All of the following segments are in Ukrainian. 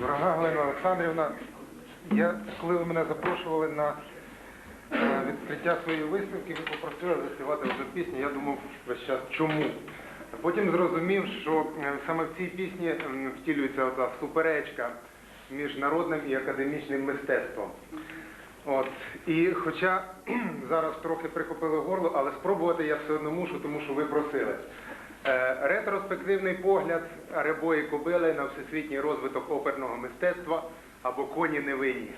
Дорога Галина Олександрівна, я, коли ви мене запрошували на е, відкриття своєї виставки, ви попросили заспівати одну пісню, я думав весь час, чому? Потім зрозумів, що е, саме в цій пісні втілюється ота суперечка між народним і академічним мистецтвом. От. І хоча зараз трохи прихопили горло, але спробувати я все одно мушу, тому що ви просили. Е, Ретроспективний погляд рябої кобили на всесвітній розвиток оперного мистецтва або коні невинні.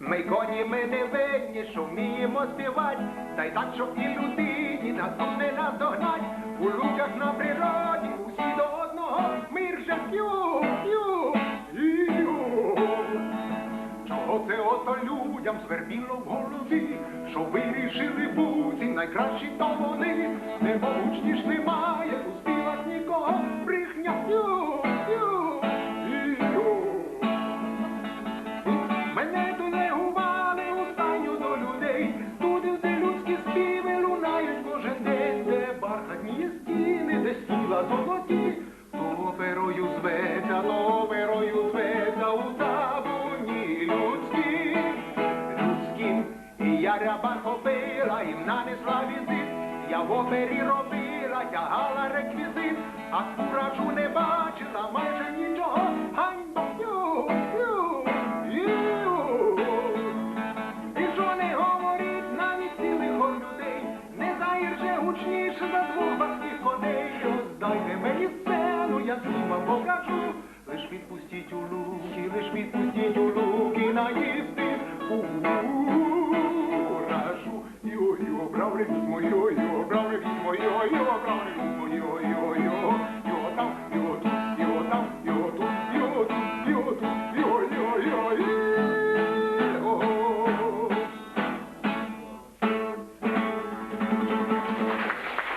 Ми коні ми не винні, що вміємо співати, та й так, щоб і людині нас не наздогнать. У людях на природі Це ото людям звербіло в голові, що вирішили бути найкращі то вони, немогучні ж немає, у співах нікого, брехня. П'ю, п'ю, п'ю. Мене стайню до людей, туди, де людські співи лунають кожен день, де бархатні стіни, де стіла золоті, то оперою зветься, І я ряба кобила, їм нанесла візит, я в опері робила, тягала реквізит, а куражу не бачила майже нічого, ганьба, ю. І що не говорить навіть цілих людей, не заїрже гучніше за двох баских коней. Мені сцену, я вам покажу. Лиш відпустіть у луки, лиш відпустіть у луки. У problems muy hoy.